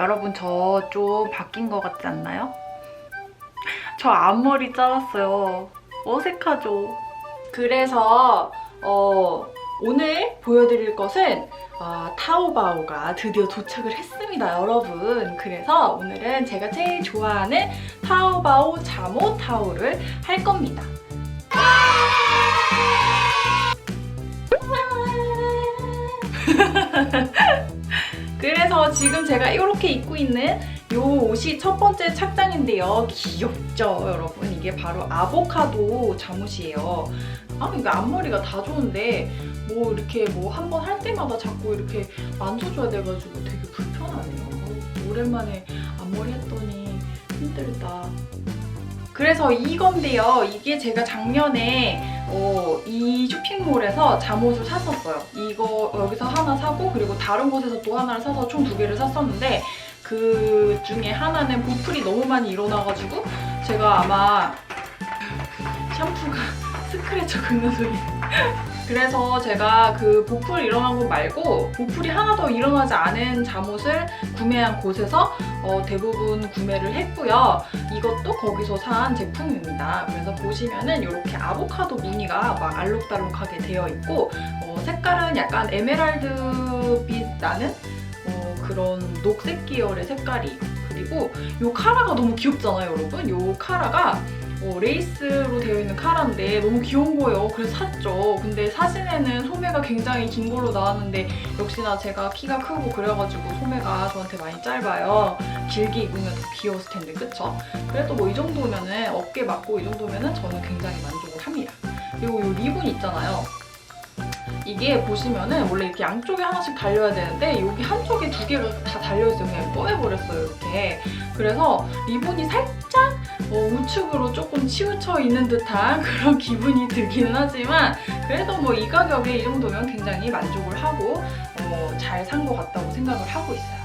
여러분 저 좀 바뀐 것 같지 않나요? 저 앞머리 잘랐어요. 어색하죠? 그래서 어, 오늘 보여드릴 것은 어, 타오바오가 드디어 도착을 했습니다, 여러분. 그래서 오늘은 제가 제일 좋아하는 타오바오 자모 타오를 할 겁니다. 그래서 지금 제가 이렇게 입고 있는 이 옷이 첫 번째 착장인데요. 귀엽죠, 여러분? 이게 바로 아보카도 잠옷이에요. 아, 이거 앞머리가 다 좋은데 뭐 이렇게 뭐 한 번 할 때마다 자꾸 이렇게 만져줘야 돼가지고 되게 불편하네요. 어, 오랜만에 앞머리 했더니 힘들다. 그래서 이건데요. 이게 제가 작년에 어, 이 쇼핑몰에서 잠옷을 샀었어요. 이거 여기서 하나 사고 그리고 다른 곳에서 또 하나를 사서 총 두 개를 샀었는데 그 중에 하나는 보풀이 너무 많이 일어나가지고 제가 아마 샴푸가 스크래쳐 긁는 소리. 그래서 제가 그 보풀 일어난 곳 말고 보풀이 하나도 일어나지 않은 잠옷을 구매한 곳에서 어, 대부분 구매를 했고요. 이것도 거기서 산 제품입니다. 그래서 보시면은 이렇게 아보카도 무늬가 막 알록달록하게 되어 있고 어, 색깔은 약간 에메랄드빛 나는 어, 그런 녹색 계열의 색깔이 그리고 이 카라가 너무 귀엽잖아요, 여러분. 이 카라가 어, 레이스로 되어 있는 카라인데 너무 귀여운 거예요. 그래서 샀죠. 근데 사진에는 소매가 굉장히 긴 걸로 나왔는데 역시나 제가 키가 크고 그래가지고 소매가 저한테 많이 짧아요. 길게 입으면 더 귀여웠을 텐데, 그쵸? 그래도 뭐 이 정도면은 어깨 맞고 이 정도면은 저는 굉장히 만족을 합니다. 그리고 이 리본 있잖아요. 이게 보시면은 원래 이렇게 양쪽에 하나씩 달려야 되는데 여기 한쪽에 두 개가 다 달려있어요. 그냥 꺼내버렸어요, 이렇게. 그래서 리본이 살짝 어, 우측으로 조금 치우쳐 있는 듯한 그런 기분이 들기는 하지만 그래도 뭐 이 가격에 이 정도면 굉장히 만족을 하고 어, 잘산 것 같다고 생각을 하고 있어요.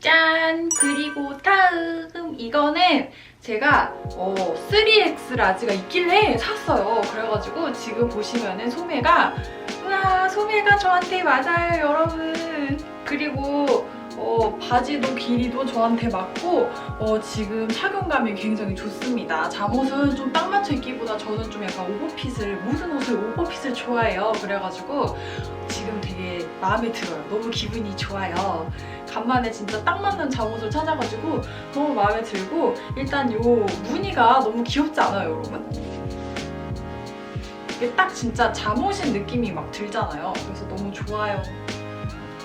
짠! 그리고 다음 이거는 제가 어, 3X 라지가 있길래 샀어요. 그래가지고 지금 보시면은 소매가 우와 소매가 저한테 맞아요 여러분. 그리고 어, 바지도 길이도 저한테 맞고 어, 지금 착용감이 굉장히 좋습니다. 잠옷은 좀 딱 맞춰 입기보다 저는 좀 약간 오버핏을 모든 옷을 오버핏을 좋아해요. 그래가지고 지금 되게 마음에 들어요. 너무 기분이 좋아요. 간만에 진짜 딱 맞는 잠옷을 찾아가지고 너무 마음에 들고 일단 요 무늬가 너무 귀엽지 않아요, 여러분? 이게 딱 진짜 잠옷인 느낌이 막 들잖아요. 그래서 너무 좋아요.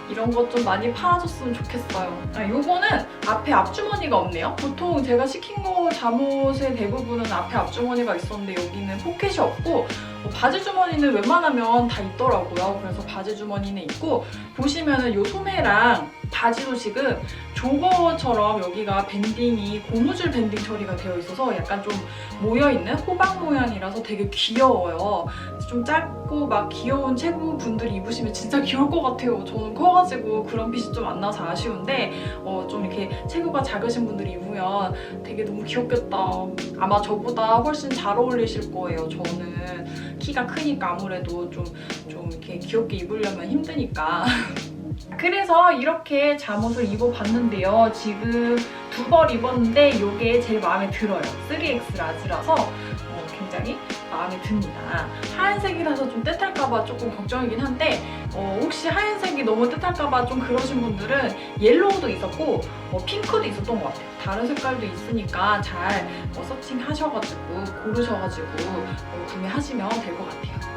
이런 것 좀 많이 팔아줬으면 좋겠어요. 아, 요거는 앞에 앞주머니가 없네요. 보통 제가 시킨 거 잠옷의 대부분은 앞에 앞주머니가 있었는데 여기는 포켓이 없고 어, 바지 주머니는 웬만하면 다 있더라고요. 그래서 바지 주머니는 있고 보시면은 요 소매랑 바지도 지금 조거처럼 여기가 밴딩이 고무줄 밴딩 처리가 되어 있어서 약간 좀 모여있는 호박 모양이라서 되게 귀여워요. 좀 짧고 막 귀여운 체구 분들이 입으시면 진짜 귀여울 것 같아요. 저는 커가지고 그런 핏이 좀 안 나서 아쉬운데 어, 좀 이렇게 체구가 작으신 분들이 입으면 되게 너무 귀엽겠다. 아마 저보다 훨씬 잘 어울리실 거예요. 저는 키가 크니까 아무래도 좀, 좀 이렇게 귀엽게 입으려면 힘드니까. 그래서 이렇게 잠옷을 입어봤는데요. 지금 두 벌 입었는데 이게 제일 마음에 들어요. 3X 라지라서 어, 굉장히 마음에 듭니다. 하얀색이라서 좀 떼탈까봐 조금 걱정이긴 한데 어, 혹시 하얀색이 너무 떼탈까봐 좀 그러신 분들은 옐로우도 있었고 어, 핑크도 있었던 것 같아요. 다른 색깔도 있으니까 잘 어, 서칭하셔가지고 고르셔가지고 어, 구매하시면 될 것 같아요.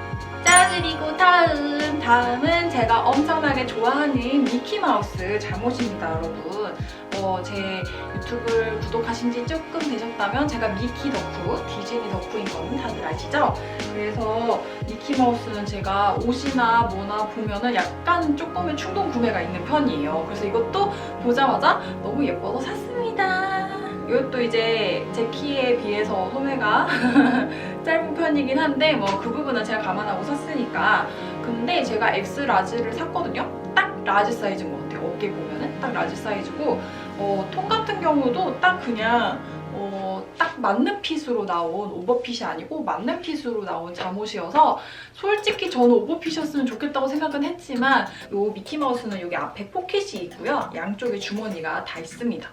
자 그리고 다음 다음은 제가 엄청나게 좋아하는 미키마우스 잠옷입니다 여러분. 어, 제 유튜브를 구독하신 지 조금 되셨다면 제가 미키 덕후 디즈니 덕후인 거는 다들 아시죠? 그래서 미키마우스는 제가 옷이나 뭐나 보면은 약간 조금의 충동 구매가 있는 편이에요. 그래서 이것도 보자마자 너무 예뻐서 샀습니다. 이것도 이제 제 키에 비해서 소매가 짧은 편이긴 한데 뭐 그 부분은 제가 감안하고 샀으니까. 근데 제가 X 라지를 샀거든요. 딱 라지 사이즈인 것 같아요. 어깨 보면은 딱 라지 사이즈고 어, 통 같은 경우도 딱 그냥 어, 딱 맞는 핏으로 나온 오버핏이 아니고 맞는 핏으로 나온 잠옷이어서 솔직히 저는 오버핏이었으면 좋겠다고 생각은 했지만 이 미키마우스는 여기 앞에 포켓이 있고요. 양쪽에 주머니가 다 있습니다.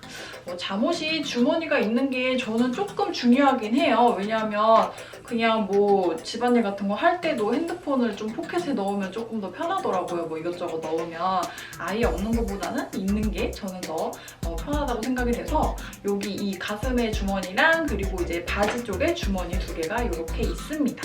어, 잠옷이 주머니가 있는 게 저는 조금 중요하긴 해요. 왜냐하면 그냥 뭐 집안일 같은 거 할 때도 핸드폰을 좀 포켓에 넣으면 조금 더 편하더라고요. 뭐 이것저것 넣으면 아예 없는 것보다는 있는 게 저는 더 어, 편하다고 생각이 돼서 여기 이 가슴의 주머니랑 그리고 이제 바지 쪽에 주머니 두 개가 이렇게 있습니다.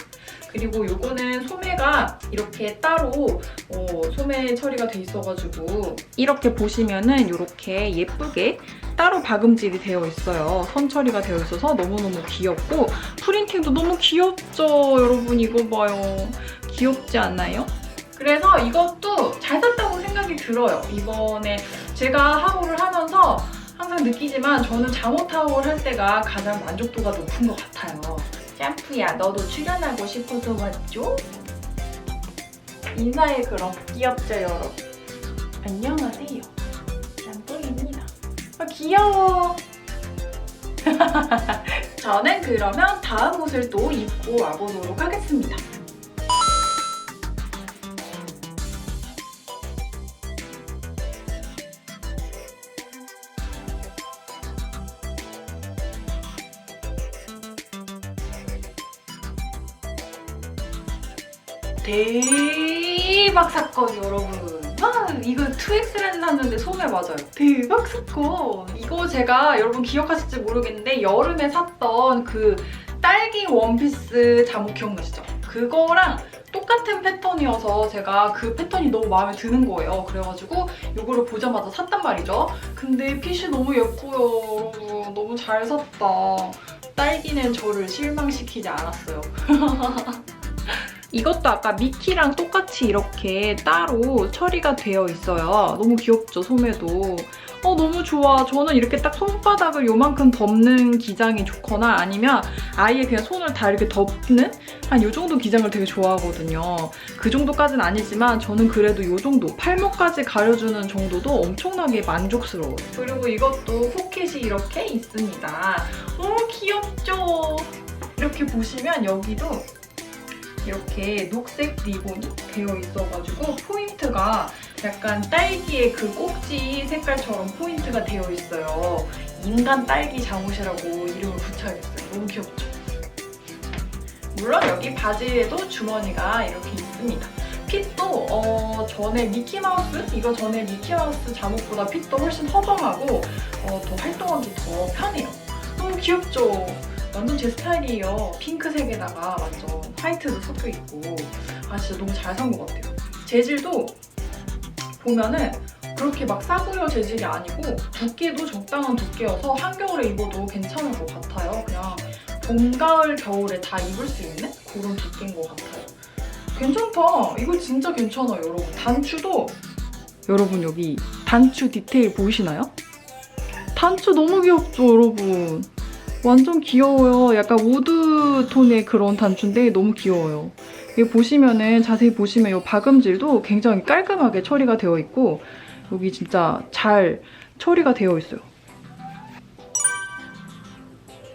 그리고 요거는 소매가 이렇게 따로 어, 소매 처리가 돼 있어가지고 이렇게 보시면은 이렇게 예쁘게 따로 박음질이 되어 있어요. 선 처리가 되어 있어서 너무너무 귀엽고 프린팅도 너무 귀엽죠? 여러분 이거 봐요. 귀엽지 않나요? 그래서 이것도 잘 샀다고 생각이 들어요. 이번에 제가 하울을 하면서 항상 느끼지만 저는 잠옷 하울 할 때가 가장 만족도가 높은 것 같아요. 샴푸야, 너도 출연하고 싶어서 왔죠? 인사해 그럼. 귀엽죠, 여러분? 안녕하세요. 샴푸입니다. 아, 귀여워. 저는 그러면 다음 옷을 또 입고 와보도록 하겠습니다. 대박 사건 여러분. 와 이거 2X라는 샀는데 소매 맞아요. 대박 사건. 이거 제가 여러분 기억하실지 모르겠는데 여름에 샀던 그 딸기 원피스 잠옷 기억나시죠? 그거랑 똑같은 패턴이어서 제가 그 패턴이 너무 마음에 드는 거예요. 그래가지고 이거를 보자마자 샀단 말이죠. 근데 핏이 너무 예뻐요. 여러분. 너무 잘 샀다. 딸기는 저를 실망시키지 않았어요. 이것도 아까 미키랑 똑같이 이렇게 따로 처리가 되어 있어요. 너무 귀엽죠, 소매도. 어, 너무 좋아. 저는 이렇게 딱 손바닥을 요만큼 덮는 기장이 좋거나 아니면 아예 그냥 손을 다 이렇게 덮는 한 요 정도 기장을 되게 좋아하거든요. 그 정도까지는 아니지만 저는 그래도 요 정도 팔목까지 가려주는 정도도 엄청나게 만족스러워요. 그리고 이것도 포켓이 이렇게 있습니다. 너무 귀엽죠? 이렇게 보시면 여기도 이렇게 녹색 리본이 되어 있어가지고 포인트가 약간 딸기의 그 꼭지 색깔처럼 포인트가 되어 있어요. 인간 딸기 잠옷이라고 이름을 붙여야겠어요. 너무 귀엽죠? 물론 여기 바지에도 주머니가 이렇게 있습니다. 핏도 어, 전에 미키마우스? 이거 전에 미키마우스 잠옷보다 핏도 훨씬 허정하고 어, 더 활동하기 더 편해요. 너무 귀엽죠? 완전 제 스타일이에요. 핑크색에다가 완전 화이트도 섞여 있고 아 진짜 너무 잘 산 것 같아요. 재질도 보면은 그렇게 막 싸구려 재질이 아니고 두께도 적당한 두께여서 한겨울에 입어도 괜찮을 것 같아요. 그냥 봄, 가을, 겨울에 다 입을 수 있는 그런 두께인 것 같아요. 괜찮다. 이거 진짜 괜찮아요, 여러분. 단추도 여러분 여기 단추 디테일 보이시나요? 단추 너무 귀엽죠, 여러분. 완전 귀여워요. 약간 우드 톤의 그런 단추인데 너무 귀여워요. 여기 보시면은 자세히 보시면 이 박음질도 굉장히 깔끔하게 처리가 되어 있고 여기 진짜 잘 처리가 되어 있어요.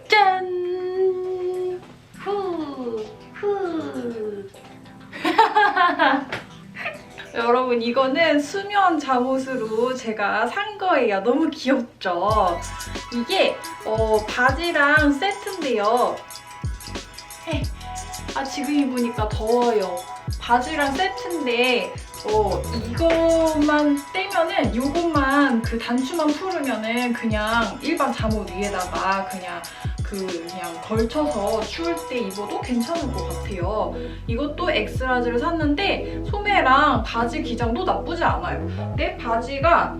짠! 후! 후! 여러분 이거는 수면 잠옷으로 제가 산 거예요. 너무 귀엽죠? 이게 어, 바지랑 세트인데요. 헤. 아 지금 입으니까 더워요. 바지랑 세트인데 어, 이것만 떼면은 이것만 그 단추만 풀으면은 그냥 일반 잠옷 위에다가 그냥 그 그냥 걸쳐서 추울 때 입어도 괜찮을 것 같아요. 이것도 엑스라지를 샀는데 소매랑 바지 기장도 나쁘지 않아요. 내 바지가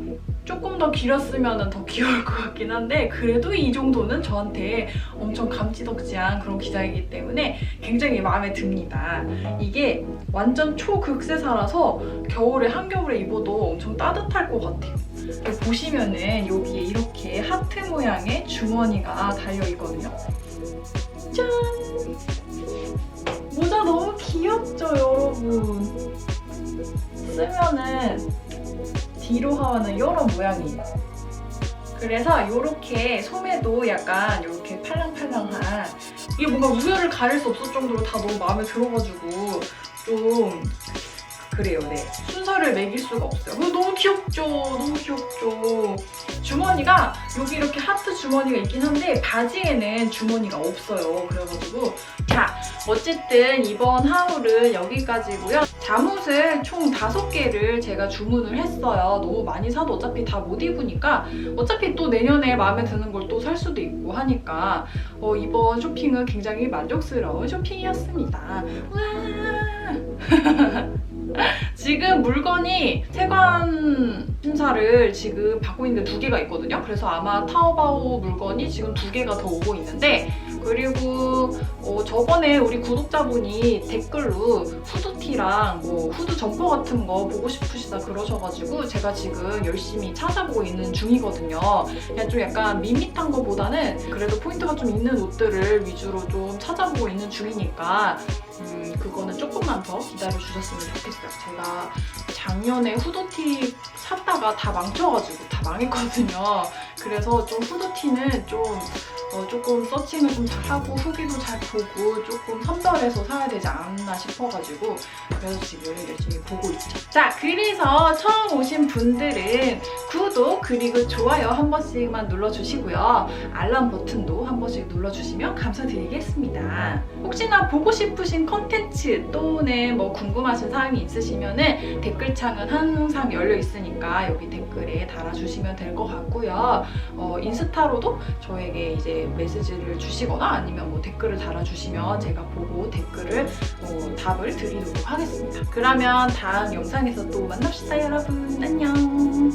조금 더 길었으면 더 귀여울 것 같긴 한데 그래도 이 정도는 저한테 엄청 감지덕지한 그런 기장이기 때문에 굉장히 마음에 듭니다. 이게 완전 초극세사라서 겨울에 한겨울에 입어도 엄청 따뜻할 것 같아요. 보시면은 여기에 이렇게 하트 모양의 주머니가 달려 있거든요. 짠! 모자 너무 귀엽죠, 여러분? 쓰면은 뒤로 하는 이런 모양이에요. 그래서 이렇게 소매도 약간 이렇게 팔랑팔랑한 이게 뭔가 우열을 가릴 수 없을 정도로 다 너무 마음에 들어가지고 좀 그래요, 네. 순서를 매길 수가 없어요. 너무 귀엽죠? 너무 귀엽죠? 주머니 가 여기 이렇게 하트 주머니가 있긴 한데 바지에는 주머니가 없어요. 그래가지고 자, 어쨌든 이번 하울은 여기까지고요. 잠옷을 총 5개를 제가 주문을 했어요. 너무 많이 사도 어차피 다 못 입으니까 어차피 또 내년에 마음에 드는 걸 또 살 수도 있고 하니까 어, 이번 쇼핑은 굉장히 만족스러운 쇼핑이었습니다. 와! 지금 물건이 심사를 지금 받고 있는데 두 개가 있거든요. 그래서 아마 타오바오 물건이 지금 두 개가 더 오고 있는데 그리고 어, 저번에 우리 구독자분이 댓글로 후드티랑 뭐 후드 점퍼 같은 거 보고 싶으시다 그러셔가지고 제가 지금 열심히 찾아보고 있는 중이거든요. 그냥 좀 약간 밋밋한 거보다는 그래도 포인트가 좀 있는 옷들을 위주로 좀 찾아보고 있는 중이니까 음, 그거는 조금만 더 기다려 주셨으면 좋겠어요. 제가 작년에 후드티 샀다가 다 망쳐가지고 다 망했거든요. 그래서 좀 후드티는 좀 어, 조금 서칭을 좀 잘하고 후기도 잘 보고 조금 선별해서 사야 되지 않나 싶어가지고 그래서 지금 열심히 보고 있죠. 자, 그래서 처음 오신 분들은 구독 그리고 좋아요 한 번씩만 눌러주시고요. 알람 버튼도 한 번씩 눌러주시면 감사드리겠습니다. 혹시나 보고 싶으신 컨텐츠 또는 뭐 궁금하신 사항이 있으시면은 댓글창은 항상 열려 있으니까 여기 댓글에 달아주시면 될 것 같고요. 어, 인스타로도 저에게 이제 메시지를 주시거나 아니면 뭐 댓글을 달아주시면 제가 보고 댓글을 어, 답을 드리도록 하겠습니다. 그러면 다음 영상에서 또 만납시다 여러분. 안녕.